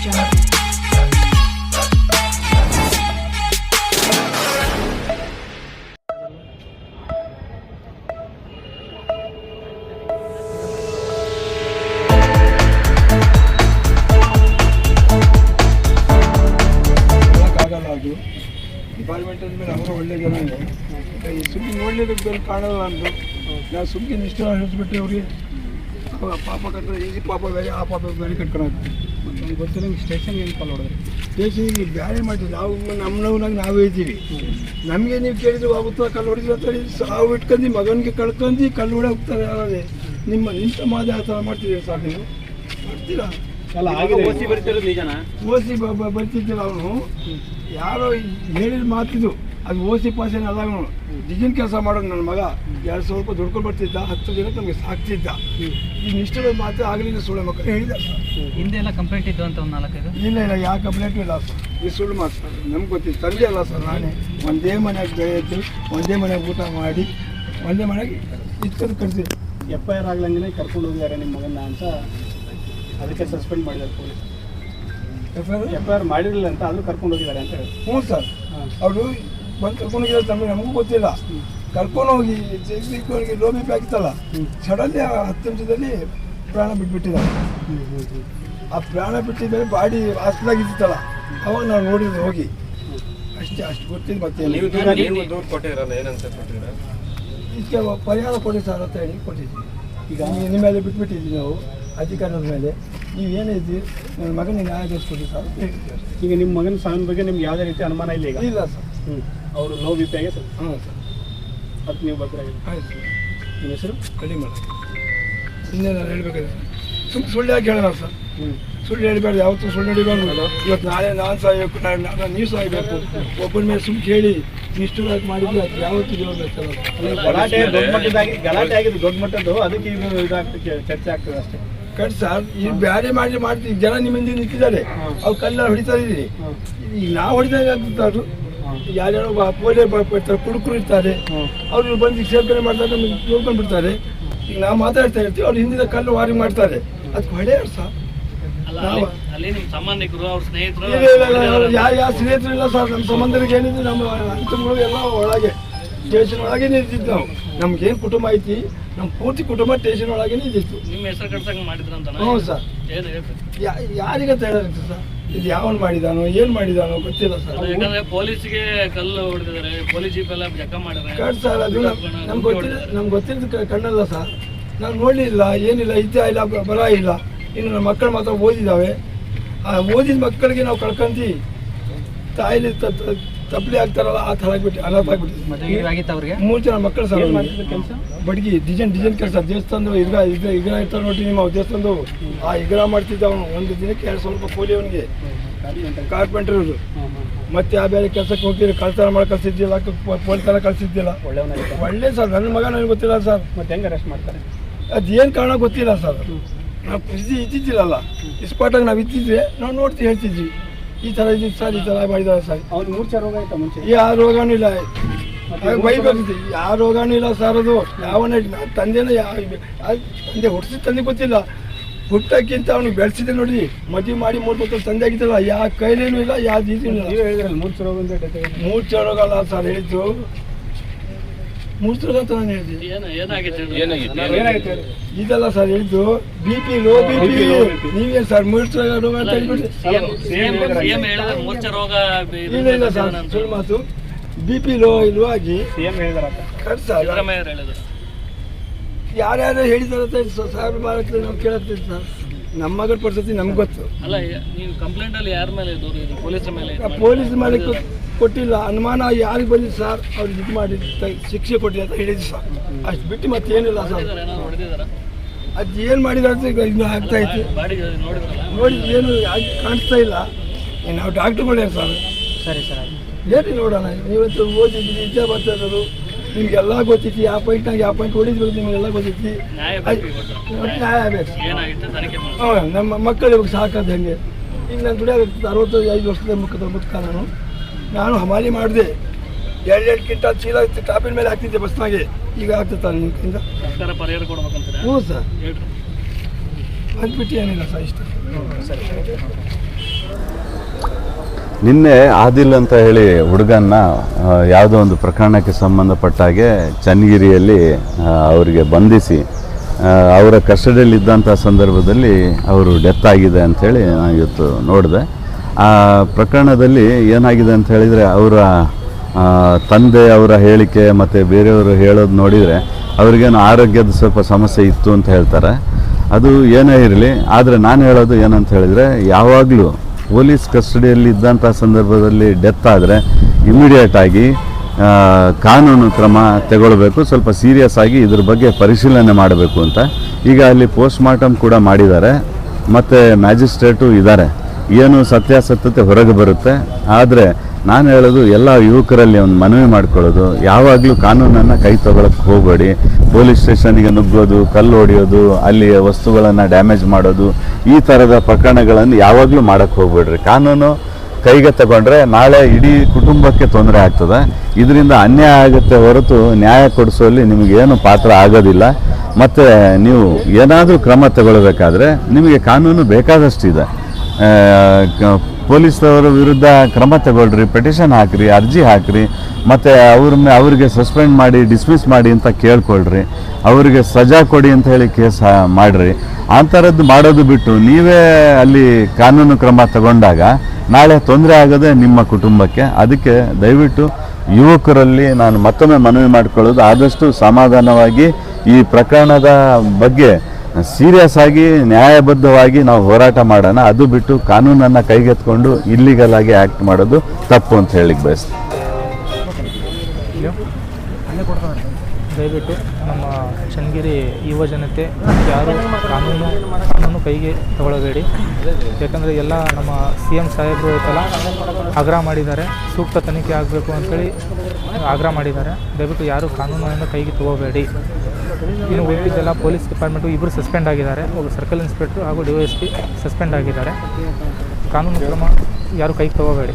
jungle. ಆಗಲ್ಲ ಅದು department ಮೇಲೆ ಅವರು ಒಳ್ಳೆ ಜನ ಈ ಸುಮ್ಮನೆ ನೋಡಲಿಕ್ಕೆ ಕಾಣಲ್ಲ ಅಂದು ನಾವು ಸುಮ್ಮನೆ ಇಷ್ಟ ಹೇಳಿಸ್ಬಿಟ್ಟು ಅವ್ರಿಗೆ ಅವ ಪಾಪ ಕಟ್ಟ ಈ ಪಾಪ ಬೇರೆ ಆ ಪಾಪ ಬೇರೆ ಕಟ್ಕೊಂಡು ನಮ್ಗೆ ಗೊತ್ತಿಲ್ಲ ಸ್ಟೇಷನ್ ಏನು ಕಾಲ್ ಹೊಡೆದ್ರಿ? ದೇಶಕ್ಕೆ ಬ್ಯಾರೆ ಮಾಡಿದ್ರು ನಾವು ನಮ್ಮ ನೋವಿನಾಗ ನಾವೇ ಇದ್ದೀವಿ. ನಮಗೆ ನೀವು ಕೇಳಿದ್ರು ಆಗುತ್ತಾ ಕಲ್ಲು ಹೊಡಿದ್ರು ಅಂತ ಹೇಳಿ ಸಾವು ಇಟ್ಕೊಂಡು ಮಗನಿಗೆ ಕಳ್ಕೊಂಡು ಕಲ್ಲು ಹೊಡೆ ಹೋಗ್ತಾರೆ ಯಾರೇ ನಿಮ್ಮ ನಿಂತ ಸಮಾಜ ಆ ಥರ ಮಾಡ್ತೀವಿ ಸರ್ ನೀವು? ಮಾಡ್ತೀರಾ? ಅಲ್ಲ ಓಸಿ ಬರ್ತಿರೋದು ನಿಜನಾ? ಓಸಿ ಬರ್ತಿದ್ದಿಲ್ಲ ಅವನು. ಯಾರೋ ಹೇಳಿದ ಮಾತಿದು. ಅದು ಓಸಿ ಪಾಸೇನ ಅಲ್ಲ ಅವನು ಡಿಜಿನ್ ಕೆಲಸ ಮಾಡೋದು ನನ್ನ ಮಗ ಎರಡು ಸಾವಿರ ರೂಪಾಯಿ ದುಡ್ಕೊಂಡು ಬರ್ತಿದ್ದ ಹತ್ತು ದಿನ ನಮಗೆ ಸಾಕ್ತಿದ್ದ. ಈ ನಿಷ್ಠದ ಮಾತ್ರ ಆಗಲಿಲ್ಲ ಸುಳ್ಳು ಮಕ್ಕಳು. ಹೇಳಿದ ಹಿಂದೆ ಎಲ್ಲ ಕಂಪ್ಲೇಂಟ್ ಇದ್ದು ಅಂತ ಒಂದು ನಾಲ್ಕೈದು? ಇಲ್ಲ ಇಲ್ಲ ಯಾವ ಕಂಪ್ಲೇಂಟು ಇಲ್ಲ ಸರ್ ಈ ಸುಳ್ಳು ಮಾತು ಸರ್ ನಮ್ಗೆ ಗೊತ್ತಿತ್ತು ತಂದೆ ಅಲ್ಲ ಸರ್ ನಾನೇ. ಒಂದೇ ಮನೆಯಾಗ ಬೆಳೆಯಿತು ಒಂದೇ ಮನೆಯಾಗ ಊಟ ಮಾಡಿ ಒಂದೇ ಮನೆಗೆ ಇಟ್ಕೊಂಡು ಕಟ್ತೀವಿ ಎಫ್ ಐ ಆರ್ ಆಗ್ಲಂಗೆ ಕರ್ಕೊಂಡು ಹೋಗಿದ್ದಾರೆ ನಿಮ್ಮ ಮಗನ ಅಂತ ಅದಕ್ಕೆ ಸಸ್ಪೆಂಡ್ ಮಾಡಿದ್ದಾರೆ ಪೊಲೀಸ್. ಎಫ್ ಐ ಆರ್ ಮಾಡಿರಲಿಲ್ಲ ಅಂತ ಆದರೂ ಕರ್ಕೊಂಡು ಹೋಗಿದ್ದಾರೆ ಅಂತ ಹೇಳಿ. ಹ್ಞೂ ಸರ್ ಅವರು ಬಂದು ಕರ್ಕೊಂಡು ಹೋಗಿರೋ ನಮಗೆ ನಮಗೂ ಗೊತ್ತಿಲ್ಲ. ಕರ್ಕೊಂಡು ಹೋಗಿ ಜಗದೀಶ್ವರಿಗೆ ಲೋ ಬಿ ಪಿ ಆಗಿತ್ತಲ್ಲ ಸಡನ್ಲಿ ಹತ್ತು ನಿಮಿಷದಲ್ಲಿ ಪ್ರಾಣ ಬಿಟ್ಬಿಟ್ಟಿದ್ದಾರೆ. ಆ ಪ್ರಾಣ ಮೇಲೆ ಬಾಡಿ ಹಾಸ್ಪಿಟಲಾಗಿತ್ತಲ್ಲ ಅವಾಗ ನಾವು ನೋಡಿದ್ವಿ ಹೋಗಿ. ಅಷ್ಟೇ ಅಷ್ಟು ಗೊತ್ತಿಲ್ಲ ಮತ್ತೆ ನೀವು ನೀವು ದೂರ ಕೊಟ್ಟಿರಲ್ಲ ಏನಂತ ಕೊಟ್ಟಿರ ಇದಕ್ಕೆ ಪರಿಹಾರ ಕೊಡಿ ಸರ್ ಅಂತ ಹೇಳಿ ಕೊಟ್ಟಿದ್ವಿ ಈಗ ನಿಮ್ಮ ಮೇಲೆ ಬಿಟ್ಬಿಟ್ಟಿದ್ವಿ ನಾವು ಅಧಿಕಾರದ ಮೇಲೆ. ನೀವು ಏನಿದ್ದೀವಿ ನನ್ನ ಮಗನಿಗೆ ನ್ಯಾಯ ಕೊಡಿ ಸರ್. ಈಗ ನಿಮ್ಮ ಮಗನ ಸಾವಿನ ಬಗ್ಗೆ ನಿಮ್ಗೆ ಯಾವುದೇ ರೀತಿ ಅನುಮಾನ ಇಲ್ಲ ಈಗ? ಇಲ್ಲ ಸರ್. ಹ್ಞೂ ಅವರು ಲೋ ಬಿ ಪಿ ಆಗಿ ಹಾಂ ಸರ್. ಅದು ನೀವು ಬರ್ತೀರಾಗಿದೆ ಆಯ್ತು ಸರ್. ನಿಮ್ಮ ಹೆಸರು? ಕಡಿಮೆ ಮಾಡಿ ಇನ್ನೇ ನಾನು ಹೇಳ್ಬೇಕಾದ್ರೆ ಸುಮ್ ಸುಳ್ಳು ಯಾಕೆ ಹೇಳೋಣ ಸರ್? ಹ್ಞೂ ಸುಳ್ಳು ಹೇಳಬಾರ್ದು ಯಾವತ್ತೂ ಸುಳ್ಳು ಹಿಡಿಬಾರ್ದು ಇವತ್ತು ನಾಳೆ ನಾನು ಸಾಯ್ಬೇಕು ನಾಳೆ ನಾನು ನೀವು ಸಾಯ್ಬೇಕು. ಒಬ್ಬನ ಮೇಲೆ ಸುಮ್ಮನೆ ಕೇಳಿ ನಿಷ್ಠುರಾಗಿ ಮಾಡಿದ್ರೆ ಅದು ಯಾವತ್ತೂ ಜೀವನ ಗಲಾಟೆ ದೊಡ್ಡ ಮಟ್ಟದಾಗಿ ಗಲಾಟೆ ಆಗಿದೆ ದೊಡ್ಡ ಮಟ್ಟದ್ದು ಅದಕ್ಕೆ ಇದು ಇದಾಗ್ತದೆ ಚರ್ಚೆ ಆಗ್ತದೆ ಅಷ್ಟೇ. ಕಟ್ ಸರ್ ಈಗ ಬ್ಯಾರೆ ಮಾಡಿ ಮಾಡ್ತೀವಿ ಜನ ನಿಮ್ಮಿಂದ ನಿಂತಿದ್ದಾರೆ. ಅವ್ರು ಕಲ್ಲ ಹೊಡಿತಾ ಇದ್ದೀರಿ ಈಗ ನಾವು ಹೊಡಿತಾ ಇದ್ದಾರೆ ಯಾರ್ಯಾರೋ ಪೋಲೆ ಬರ್ತಾರೆ ಕುಡುಕರು ಇರ್ತಾರೆ. ಅವ್ರು ಬಂದು ಸೇರ್ಪಡೆ ಮಾಡ್ತಾರೆ ನಮಗೆ ನೋಡ್ಕೊಂಡು ಬಿಡ್ತಾರೆ ಈಗ ನಾವು ಮಾತಾಡ್ತಾ ಇರ್ತೀವಿ ಅವ್ರು ಹಿಂದಿನ ಕಲ್ಲು ವಾರಿ ಮಾಡ್ತಾರೆ. ಅದಕ್ಕೆ ಹೊಡೆಯೋರು ಸರ್ ಯಾರು ಯಾವ ಸ್ನೇಹಿತರು ಇಲ್ಲ ಸರ್ ನಮ್ಮ ಸಂಬಂಧರಿಗೆ ಏನಿದೆ ನಮ್ಮ ಅಂತಿಮಗಳು ಎಲ್ಲ ಒಳಗೆ ಸ್ಟೇಷನ್ ಒಳಗೆ ನಿಂತಿದ್ದು ನಾವು. ನಮ್ಗೇನು ಕುಟುಂಬ ಐತಿ ನಮ್ಮ ಪೂರ್ತಿ ಕುಟುಂಬ ಸ್ಟೇಷನ್ ಒಳಗೆ ನಿಂತಿತ್ತು ನಿಮ್ಮ ಹೆಸರು ಕಟ್ಸಂಗೆ ಮಾಡಿದ್ರಂತ ಹ್ಞೂ ಸರ್. ಯಾರಿಗಂತ ಹೇಳಿರುತ್ತೆ ಸರ್? ಇದು ಯಾವನು ಮಾಡಿದಾನೋ ಏನು ಮಾಡಿದಾನೋ ಗೊತ್ತಿಲ್ಲ ಸರ್. ಯಾಕಂದ್ರೆ ಪೊಲೀಸ್ಗೆ ಕಲ್ಲು ಹೊಡೆದಿದ್ದಾರೆ ಪೊಲೀಸ್ ಜೀಪ್ ಎಲ್ಲ ಜಕ್ಕ ಮಾಡಿದ್ದಾರೆ. ಕಟ್ ಸರ್ ಅದು ನಮ್ಗೆ ಗೊತ್ತಿಲ್ಲ ನಮ್ಗೆ ಗೊತ್ತಿಲ್ಲ ಕಣ್ಣಲ್ಲ ಸರ್. ನಾನು ನೋಡಲಿಲ್ಲ ಏನಿಲ್ಲ ಇದ್ದ ಇಲ್ಲ ಬರ ಇಲ್ಲ. ಇನ್ನು ನಮ್ಮ ಮಕ್ಕಳು ಮಾತ್ರ ಓದಿದಾವೆ. ಆ ಓದಿದ ಮಕ್ಕಳಿಗೆ ನಾವು ಕಳ್ಕೊಂತೀವಿ. ತಾಯಿಲಿ ತಪ್ಪಲಿ ಆಗ್ತಾರಲ್ಲ ಆ ಥರ ಆಗ್ಬಿಟ್ಟು ಅನಾಥ ಆಗ್ಬಿಟ್ಟಿದೆ. ಮೂರು ಜನ ಮಕ್ಕಳು ಸರ್ ಬಡ್ಗಿ ಡಿಸೈನ್ ಡಿಸೈನ್ ಕೆಲಸ. ದೇವಸ್ಥಾನದ ಇಗ್ರ ಇಗ್ರ ಇಗ್ರ ಇರ್ತಾರೆ ನೋಡಿ ನಿಮ್ಮ ದೇವಸ್ಥಾನದ ಆ ಇಗ್ರ ಮಾಡ್ತಿದ್ದ ಅವನು. ಒಂದು ದಿನಕ್ಕೆ ಎರಡು ಸಾವಿರ ರೂಪಾಯಿ ಕೂಲಿ ಅವನಿಗೆ. ಕಾರ್ಪೆಂಟರ್ ಮತ್ತೆ ಆ ಬೇರೆ ಕೆಲಸಕ್ಕೆ ಹೋಗ್ತೀರಿ ಕಳ್ತನ ಮಾಡಿ ಕಳ್ಸಿದ್ದಿಲ್ಲ. ಪೊಲೀಸರ ಕಳ್ಸಿದ್ದಿಲ್ಲ. ಒಳ್ಳೆ ಸರ್. ನನ್ನ ಮಗ ನನಗೆ ಗೊತ್ತಿಲ್ಲ ಸರ್. ಮತ್ತೆ ಹೆಂಗೆ ಅರೆಸ್ಟ್ ಮಾಡ್ತಾರೆ? ಅದೇನು ಕಾರಣ ಗೊತ್ತಿಲ್ಲ ಸರ್. ನಾವು ಇದ್ದಿದ್ದಿಲ್ಲ ಇದ್ದಿದ್ದಿಲ್ಲಲ್ಲ. ಇಸ್ಪಾಟಾಗಿ ನಾವು ಇದ್ದಿದ್ರೆ ನಾವು ನೋಡ್ತೀವಿ ಹೇಳ್ತಿದ್ವಿ. ಈ ಥರ ಇದು ಸರ್ ಈ ಥರ ಮಾಡಿದ್ದಾರೆ ಸರ್. ಅವ್ರು ಮೂರ್ಛೆ ರೋಗ ಆಯ್ತಾ ಮುಂಚೆ? ಯಾವ ರೋಗನೂ ಇಲ್ಲ. ಬೈಬೇಕು ಯಾವ ರೋಗನೂ ಇಲ್ಲ ಸರ್ ಅದು. ಯಾವ ತಂದೆನ ಯಾವ ತಂದೆ ಹುಟ್ಟಿಸಿದ ತಂದೆ ಗೊತ್ತಿಲ್ಲ. ಹುಟ್ಟಕ್ಕಿಂತ ಅವನು ಬೆಳೆಸಿದೆ ನೋಡಿ. ಮದುವೆ ಮಾಡಿ ಮೂರು ಮಕ್ಕಳು ತಂದೆ ಆಗಿದ್ದಲ್ಲ ಯಾವ ಕೈಲೇನೂ ಇಲ್ಲ ಯಾವ ಇಲ್ಲ. ಮೂರ್ಛೆ ರೋಗ ಅಲ್ಲ ಸರ್ ಹೇಳಿದ್ದು. ಮೂರ್ಛೆ ಇದೆಲ್ಲ ನಾನು ಸರ್ ಹೇಳಿದ್ದು B P low B P ನೀವೇನು ಸರ್ ಮೂರ್ಛೆ ರೋಗ ಅಂತ ಹೇಳ್ಬಿಟ್ಟು? ಇಲ್ಲ ಇಲ್ಲ ಸರ್ ಸುಳ್ಳು ಮಾತು. ಬಿ ಪಿ ಲೋ ಇಲ್ವಾಗಿ ಸರ್ ಯಾರ್ಯಾರು ಹೇಳಿದಾರೆ ಸಾವಿರ ಮಾಡಕ್ಕೆ ನಾವು ಕೇಳತ್ತೀವಿ ಸರ್. ನಮ್ಮ ಮಗಳ ಪರಿಸ್ಥಿತಿ ನಮ್ಗೆ ಗೊತ್ತು. ಅಲ್ಲ ನೀವು ಕಂಪ್ಲೇಂಟ್ ಅಲ್ಲಿ ಯಾರ ಮೇಲೆ ಪೊಲೀಸ್ ಮೇಲೆ ಪೊಲೀಸ್ ಕೊ- ಕೊಟ್ಟಿಲ್ಲ. ಅನುಮಾನ ಯಾರಿಗೆ ಬಂದಿದೆ ಸರ್? ಅವ್ರಿಗೆ ಇದು ಮಾಡಿ ತ- ಶಿಕ್ಷೆ ಕೊಟ್ಟಿಲ್ಲ ಅಂತ ಹೇಳಿದ್ವಿ ಸರ್. ಅಷ್ಟು ಬಿಟ್ಟು ಮತ್ತೇನಿಲ್ಲ ಸರ್. ಅದು ಏನು ಮಾಡಿದಾರೆ ಅಂತ ಈಗ ಇನ್ನು ಆಗ್ತಾ ಐತಿ. ಬಾಡಿ ನೋಡಿದ್ರಲ್ಲ? ನೋಡಿ ಏನು ಆಗಿ ಕಾಣಿಸ್ತಾ ಇಲ್ಲ. ನಾವು ಡಾಕ್ಟ್ರುಗಳೇ ಸರ್? ಸರಿ ಸರ್ ಏನು ನೋಡೋಣ? ನೀವಂತೂ ಓದಿದ್ದೀರಿ ವಿದ್ಯಾ ಬರ್ತಾಯಿದ್ರು ನಿಮಗೆಲ್ಲ ಗೊತ್ತೈತಿ ಯಾವ ಪಾಯಿಂಟ್ನಾಗ ಯಾವ ಪಾಯಿಂಟ್ ಹೊಡಿದ್ರು ನಿಮಗೆಲ್ಲ ಗೊತ್ತೈತಿ ನ್ಯಾಯ ಬೇಕು ಹಾಂ ನಮ್ಮ ಮಕ್ಕಳು ಇವಾಗ ಸಾಕೋದು ಹೆಂಗೆ. ಈಗ ನಾನು ದುಡಿಯಾಗ ಅರವತ್ತು ಐದು ವರ್ಷದ ಮುಖದ ಮುಖ ನಾನು ನಾನು ಹಮಾಲಿ ಮಾಡಿದೆ. ಎರಡು ಎರಡು ಕ್ವಿಂಟಲ್ ಚೀಲ ಇತ್ತು ಟಾಪಿನ ಮೇಲೆ ಹಾಕ್ತಿದ್ದೆ ಬಸ್ನಾಗೆ ಈಗ ಆಗ್ತದೆ ನಿಮ್ಮ ಕೈಯಿಂದ ಸರ್ಕಾರ ಪರಿಹಾರ ಕೊಡ್ಬೇಕಂತೀರಾ ಹ್ಞೂ ಸರ್. ಬಂದ್ಬಿಟ್ಟು ಏನಿಲ್ಲ ಸರ್ ಇಷ್ಟ. ಸರಿ ನಿನ್ನೆ ಆದಿಲ್ ಅಂತ ಹೇಳಿ ಹುಡುಗನ್ನ ಯಾವುದೋ ಒಂದು ಪ್ರಕರಣಕ್ಕೆ ಸಂಬಂಧಪಟ್ಟ ಹಾಗೆ ಚನ್ನಗಿರಿಯಲ್ಲಿ ಅವರಿಗೆ ಬಂಧಿಸಿ ಅವರ ಕಸ್ಟಡಿಯಲ್ಲಿದ್ದಂಥ ಸಂದರ್ಭದಲ್ಲಿ ಅವರು ಡೆತ್ ಆಗಿದೆ ಅಂಥೇಳಿ ನಾನು ಇವತ್ತು ನೋಡಿದೆ. ಆ ಪ್ರಕರಣದಲ್ಲಿ ಏನಾಗಿದೆ ಅಂತ ಹೇಳಿದರೆ ಅವರ ತಂದೆ ಅವರ ಹೇಳಿಕೆ ಮತ್ತು ಬೇರೆಯವರು ಹೇಳೋದು ನೋಡಿದರೆ ಅವ್ರಿಗೇನು ಆರೋಗ್ಯದ ಸ್ವಲ್ಪ ಸಮಸ್ಯೆ ಇತ್ತು ಅಂತ ಹೇಳ್ತಾರೆ. ಅದು ಏನೇ ಇರಲಿ, ಆದರೆ ನಾನು ಹೇಳೋದು ಏನಂತ ಹೇಳಿದರೆ ಯಾವಾಗಲೂ ಪೊಲೀಸ್ ಕಸ್ಟಡಿಯಲ್ಲಿ ಇದ್ದಂಥ ಸಂದರ್ಭದಲ್ಲಿ ಡೆತ್ ಆದರೆ ಇಮಿಡಿಯೇಟಾಗಿ ಕಾನೂನು ಕ್ರಮ ತಗೊಳ್ಬೇಕು, ಸ್ವಲ್ಪ ಸೀರಿಯಸ್ ಆಗಿ ಇದ್ರ ಬಗ್ಗೆ ಪರಿಶೀಲನೆ ಮಾಡಬೇಕು ಅಂತ. ಈಗ ಅಲ್ಲಿ ಪೋಸ್ಟ್ ಮಾರ್ಟಮ್ ಕೂಡ ಮಾಡಿದ್ದಾರೆ, ಮತ್ತು ಮ್ಯಾಜಿಸ್ಟ್ರೇಟು ಇದ್ದಾರೆ. ಏನು ಸತ್ಯಾಸತ್ಯತೆ ಹೊರಗೆ ಬರುತ್ತೆ. ಆದರೆ ನಾನು ಹೇಳೋದು ಎಲ್ಲ ಯುವಕರಲ್ಲಿ ಒಂದು ಮನವಿ ಮಾಡ್ಕೊಳ್ಳೋದು. ಯಾವಾಗಲೂ ಕಾನೂನನ್ನು ಕೈ ತಗೊಳಕ್ಕೆ ಹೋಗಬೇಡಿ. ಪೊಲೀಸ್ ಸ್ಟೇಷನ್ಗೆ ನುಗ್ಗೋದು, ಕಲ್ಲು ಹೊಡೆಯೋದು ಅಲ್ಲಿ ವಸ್ತುಗಳನ್ನು ಡ್ಯಾಮೇಜ್ ಮಾಡೋದು, ಈ ಥರದ ಪ್ರಕರಣಗಳನ್ನು ಯಾವಾಗಲೂ ಮಾಡೋಕ್ಕೆ ಹೋಗ್ಬೇಡ್ರಿ. ಕಾನೂನು ಕೈಗೆ ತಗೊಂಡ್ರೆ ನಾಳೆ ಇಡೀ ಕುಟುಂಬಕ್ಕೆ ತೊಂದರೆ ಆಗ್ತದೆ. ಇದರಿಂದ ಅನ್ಯಾಯ ಆಗುತ್ತೆ ಹೊರತು ನ್ಯಾಯ ಕೊಡಿಸೋಲ್ಲಿ ನಿಮಗೇನು ಪಾತ್ರ ಆಗೋದಿಲ್ಲ. ಮತ್ತು ನೀವು ಏನಾದರೂ ಕ್ರಮ ತಗೊಳ್ಬೇಕಾದ್ರೆ ನಿಮಗೆ ಕಾನೂನು ಬೇಕಾದಷ್ಟಿದೆ. ಪೊಲೀಸ್ನವರ ವಿರುದ್ಧ ಕ್ರಮ ತಗೊಳ್ರಿ ಪೆಟಿಷನ್ ಹಾಕ್ರಿ, ಅರ್ಜಿ ಹಾಕ್ರಿ, ಮತ್ತು ಅವ್ರ ಅವರಿಗೆ ಸಸ್ಪೆಂಡ್ ಮಾಡಿ ಡಿಸ್ಮಿಸ್ ಮಾಡಿ ಅಂತ ಕೇಳ್ಕೊಳ್ರಿ, ಅವರಿಗೆ ಸಜಾ ಕೊಡಿ ಅಂತ ಹೇಳಿ ಕೇಸ್ ಮಾಡ್ರಿ. ಆ ಥರದ್ದು ಮಾಡೋದು ಬಿಟ್ಟು ನೀವೇ ಅಲ್ಲಿ ಕಾನೂನು ಕ್ರಮ ತಗೊಂಡಾಗ ನಾಳೆ ತೊಂದರೆ ಆಗೋದೇ ನಿಮ್ಮ ಕುಟುಂಬಕ್ಕೆ, ಅದಕ್ಕೆ ದಯವಿಟ್ಟು ಯುವಕರಲ್ಲಿ ನಾನು ಮತ್ತೊಮ್ಮೆ ಮನವಿ ಮಾಡಿಕೊಳ್ಳೋದು ಆದಷ್ಟು ಸಮಾಧಾನವಾಗಿ ಈ ಪ್ರಕರಣದ ಬಗ್ಗೆ ಸೀರಿಯಸ್ ಆಗಿ, ನ್ಯಾಯಬದ್ಧವಾಗಿ ನಾವು ಹೋರಾಟ ಮಾಡೋಣ. ಅದು ಬಿಟ್ಟು ಕಾನೂನನ್ನು ಕೈಗೆತ್ಕೊಂಡು ಇಲ್ಲಿಗಲ್ ಆಗಿ ಆ್ಯಕ್ಟ್ ಮಾಡೋದು ತಪ್ಪು ಅಂತ ಹೇಳಿಕ್ ಬಯಸ್ತೀನಿ. ದಯವಿಟ್ಟು ನಮ್ಮ ಚನ್ನಗಿರಿ ಯುವ ಜನತೆ, ಯಾರು ಕಾನೂನು ಕಾನೂನು ಕೈಗೆ ತಗೊಳ್ಳಬೇಡಿ. ಯಾಕಂದರೆ ಎಲ್ಲ ನಮ್ಮ ಸಿ ಎಂ ಸಾಹೇಬರು ಐತಲ್ಲ ಆಗ್ರಹ ಮಾಡಿದ್ದಾರೆ. ಸೂಕ್ತ ತನಿಖೆ ಆಗಬೇಕು ಅಂತೇಳಿ ಆಗ್ರಹ ಮಾಡಿದ್ದಾರೆ. ದಯವಿಟ್ಟು ಯಾರು ಕಾನೂನನ್ನು ಕೈಗೆ ತಗೋಬೇಡಿ. ಇನ್ನು ಉಳಿದಿದ್ದೆಲ್ಲ ಪೊಲೀಸ್ ಡಿಪಾರ್ಟ್ಮೆಂಟು ಇಬ್ಬರು ಸಸ್ಪೆಂಡ್ ಆಗಿದ್ದಾರೆ. ಒಬ್ಬರು ಸರ್ಕಲ್ ಇನ್ಸ್ಪೆಕ್ಟ್ರು ಹಾಗೂ D O S P suspend ಆಗಿದ್ದಾರೆ. ಕಾನೂನು ಕ್ರಮ ಯಾರು ಕೈಗೆ ತಗೋಬೇಡಿ.